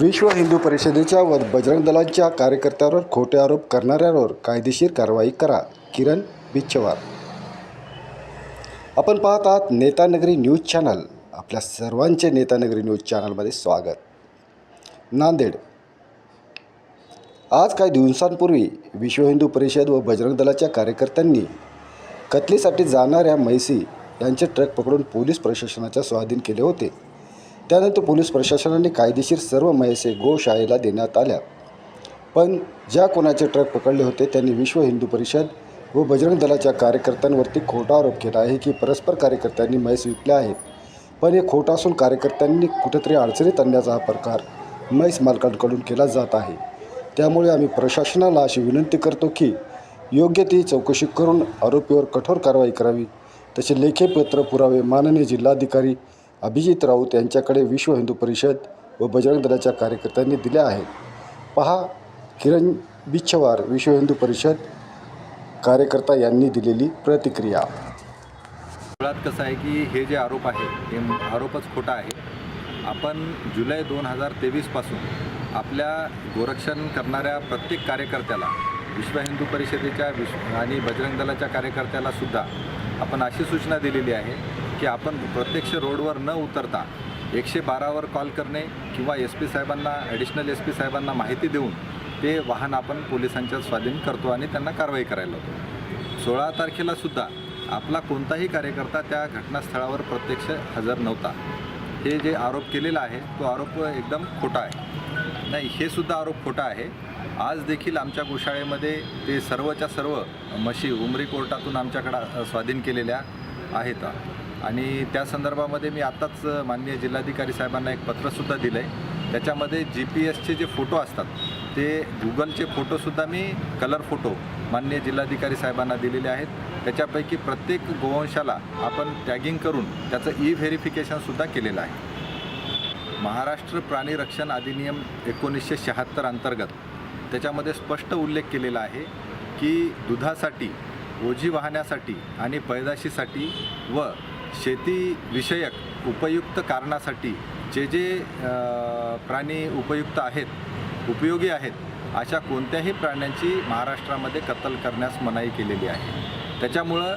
विश्व हिंदू परिषदेच्या व बजरंग दलाच्या कार्यकर्त्यांवर खोटे आरोप करणाऱ्यांवर कायदेशीर कारवाई करा. किरण बिच्छवार. आपण पाहत आहात नेतानगरी न्यूज चॅनल. आपल्या सर्वांचे नेतानगरी न्यूज चॅनलमध्ये स्वागत. नांदेड. आज काही दिवसांपूर्वी विश्व हिंदू परिषद व बजरंग दलाच्या कार्यकर्त्यांनी कतलीसाठी जाणाऱ्या म्हैसी यांचे ट्रक पकडून पोलीस प्रशासनाच्या स्वाधीन केले होते. त्यानंतर पोलीस प्रशासनाने कायदेशीर सर्व म्हैसे गोशाळेला देण्यात आल्या. पण ज्या कोणाचे ट्रक पकडले होते त्यांनी विश्व हिंदू परिषद व बजरंग दलाच्या कार्यकर्त्यांवरती खोटा आरोप केला आहे की परस्पर कार्यकर्त्यांनी म्हैस विकल्या आहेत. पण हे खोटं असून कार्यकर्त्यांनी कुठेतरी अडचणीत आणण्याचा हा प्रकार म्हैस मालकांकडून केला जात आहे. त्यामुळे आम्ही प्रशासनाला अशी विनंती करतो की योग्य ती चौकशी करून आरोपीवर कठोर कारवाई करावी. तसे लेखी पत्र पुरावे माननीय जिल्हाधिकारी अभिजित राऊत यांच्याकडे विश्व हिंदू परिषद व बजरंग दलाच्या कार्यकर्त्यांनी दिल्या आहेत. पहा किरण बिच्छवार विश्व हिंदू परिषद कार्यकर्ता यांनी दिलेली प्रतिक्रिया. मुळात कसं आहे की हे जे आरोप आहे हे आरोपच खोटा आहे. आपण जुलै दोन हजार तेवीसपासून आपल्या गोरक्षण करणाऱ्या प्रत्येक कार्यकर्त्याला विश्व हिंदू परिषदेच्या विश्व आणि बजरंग दलाच्या कार्यकर्त्याला सुद्धा आपण अशी सूचना दिलेली आहे की आपण प्रत्यक्ष रोडवर न उतरता एकशे बारावर कॉल करणे किंवा एस पी साहेबांना ॲडिशनल एस पी साहेबांना माहिती देऊन ते वाहन आपण पोलिसांच्या स्वाधीन करतो आणि त्यांना कारवाई करायला लावतो. सोळा तारखेला सुद्धा आपला कोणताही कार्यकर्ता त्या घटनास्थळावर प्रत्यक्ष हजर नव्हता. हे जे आरोप केलेला आहे तो आरोप एकदम खोटा आहे. नाही हे सुद्धा आरोप खोटा आहे. आज देखील आमच्या गोशाळेमध्ये ते सर्वच्या सर्व म्हशी उमरी कोर्टातून आमच्याकडं स्वाधीन केलेल्या आहेत. आणि त्या संदर्भामध्ये मी आत्ताच माननीय जिल्हाधिकारी साहेबांना एक पत्रसुद्धा दिलं आहे त्याच्यामध्ये जी पी एसचे जे फोटो असतात ते गुगलचे फोटोसुद्धा मी कलर फोटो माननीय जिल्हाधिकारी साहेबांना दिलेले आहेत. त्याच्यापैकी प्रत्येक गोवंशाला आपण टॅगिंग करून त्याचं ई व्हेरिफिकेशनसुद्धा केलेलं आहे. महाराष्ट्र प्राणी रक्षण अधिनियम एकोणीसशे शहात्तर अंतर्गत त्याच्यामध्ये स्पष्ट उल्लेख केलेला आहे की दुधासाठी ओझी वाहण्यासाठी आणि पैदाशीसाठी व शेतीविषयक उपयुक्त कारणासाठी जे जे प्राणी उपयुक्त आहेत उपयोगी आहेत अशा कोणत्याही प्राण्यांची महाराष्ट्रामध्ये कत्तल करण्यास मनाई केलेली आहे. त्याच्यामुळं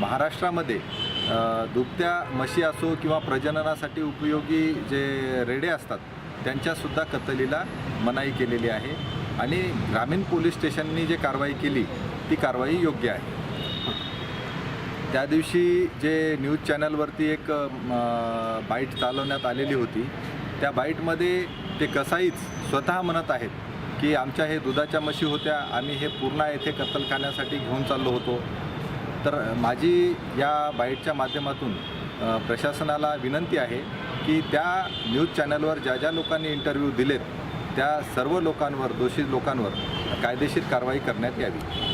महाराष्ट्रामध्ये दुभत्या म्हशी असो किंवा प्रजननासाठी उपयोगी जे रेडे असतात त्यांच्यासुद्धा कत्तलीला मनाई केलेली आहे आणि ग्रामीण पोलीस स्टेशननी जे कारवाई केली ती कारवाई योग्य आहे. त्या दिवशी जे न्यूज चॅनलवरती एक बाईट चालवण्यात आलेली होती त्या बाईटमध्ये ते कसाईच स्वतः म्हणत आहेत की आमच्या हे दुधाच्या म्हशी होत्या आम्ही हे पूर्णा येथे कत्तलखान्यासाठी घेऊन चाललो होतो. तर माझी या बाईटच्या माध्यमातून प्रशासनाला विनंती आहे की त्या न्यूज चॅनलवर ज्या ज्या लोकांनी इंटरव्ह्यू दिलेत त्या सर्व लोकांवर दोषी लोकांवर कायदेशीर कारवाई करण्यात यावी.